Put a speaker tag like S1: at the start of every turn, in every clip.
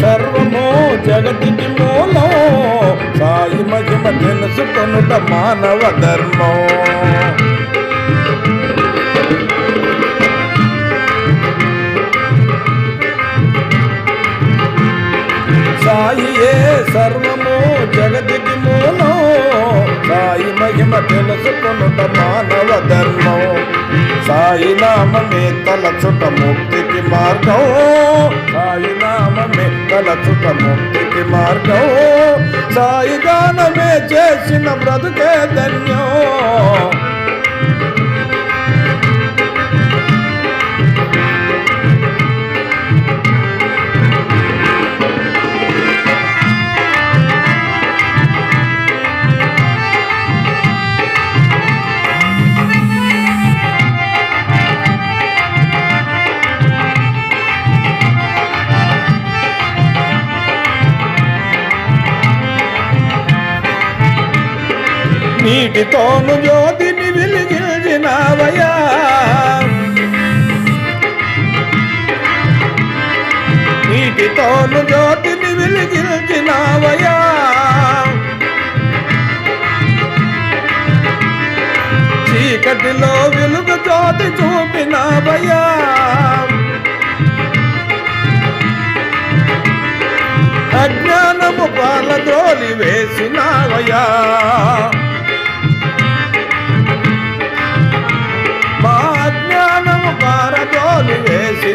S1: సర్వము జగతికి మూలము. సాయి మహిమ తెలుసుకొనుట మానవ ధర్మం. సాయియే సర్వము మహిమ తెలుసుకొనుట మానవ ధర్మం. సాయినామే తలచుట ముక్తికి మార్గం. సాయినామే తలచుట ముక్తికి మార్గం. సాయి గానమే చేసిన బ్రతుకే ధన్యం. నీటితోను జ్యోతిని వెలిగించినావయ్యా. నీటితోను జ్యోతిని వెలిగించినావయ్యా. చీకటిలో వెలుగు జ్యోతి చూపినావయ్యా. అజ్ఞానము పాలద్రోలి వేసినావయ్యా. మా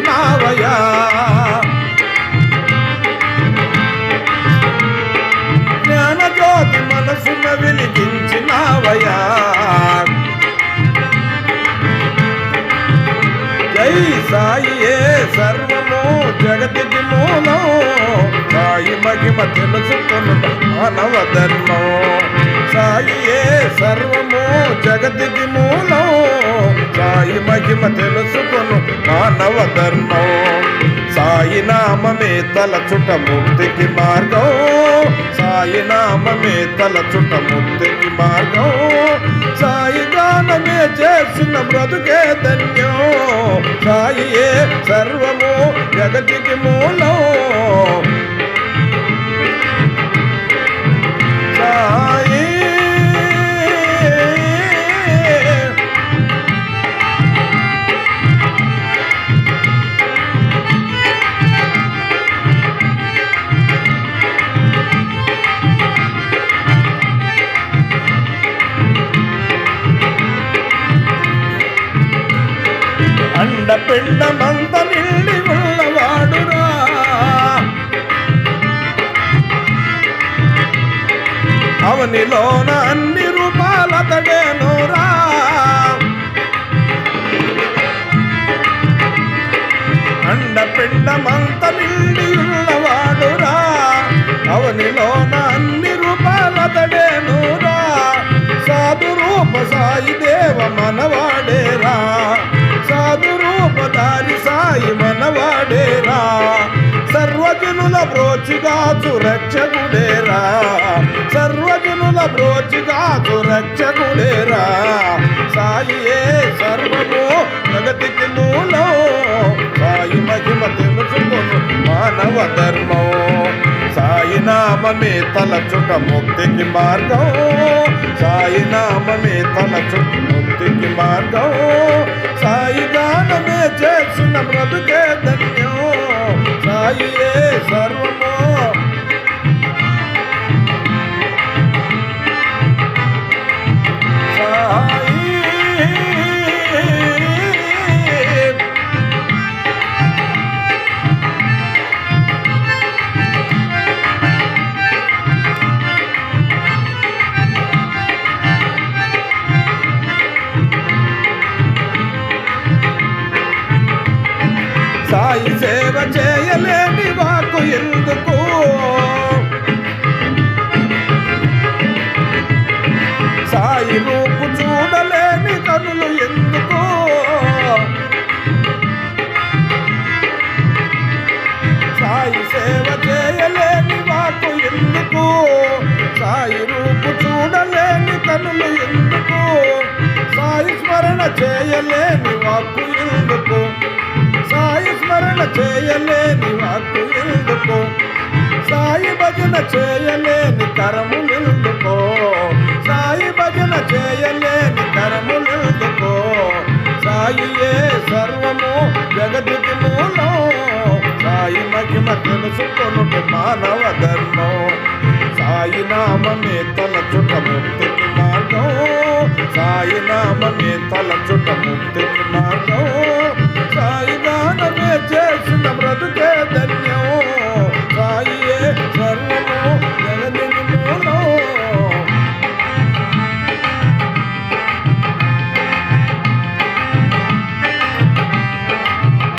S1: పారదోలి వేసినావయ్యా జ్ఞాన జ్యోతి మనసున వెలిగించినావయ్యా. జై సాయియే సర్వము జగతికి మూలం. సాయి మహిమ తెలుసుకున్న మానవ ధర్మం. సాయియే సర్వము జగతికి మూలం. సాయి మహిమ తెలుసుకొను మానవ ధర్మం. సాయి నామమే తలచుట ముక్తికి మార్గం. సాయి నామమే తలచుట ముక్తికి మార్గం. సాయి గానమే చేసిన బ్రతుకే ధన్యం. సాయియే సర్వము జగతికి మూలం. సాయి అంత నిండి ఉన్నవాడురా. అవనిలోన అన్ని రూపాలతడేనురా సర్వజనుల బ్రోచిగా సురక్షకుడేరా. సర్వజనుల బ్రోచిగా సురక్షకుడేరా. సాయియే సర్వము జగతికి మూలం సాయి మహిమ తెలుసుకొను మానవ ధర్మం. సాయి నామమే తలచుట ముక్తికి మార్గం. సాయి నామమే తలచుట ముక్తికి మార్గం. సాయి గానమే చేసిన బ్రతుకే సాయియే సాయి సేవ చేయలేని వాకు ఎందుకు? సాయి రూపు చూడలేని కనులు ఎందుకు? సాయి సేవ చేయలేని వాకు ఎందుకు? సాయి రూపు చూడలేని కనులు ఎందుకు? సాయి స్మరణ చేయలేని వాకు ఎందుకు చేయలేని వాక్కు ఎందుకో? సాయి భజన చేయలేని కరము ఎందుకో? సాయి భజన చేయలేని కరము ఎందుకో? ఏ సర్వము జగతికి మూలం సాయి మహిమ తెలుసుకొనుట మానవ ధర్మం? సాయి నామే తలచుట చుట్టముక్తి మార్గం? సాయి నామే తల చుట్టముక్తి మార్గం?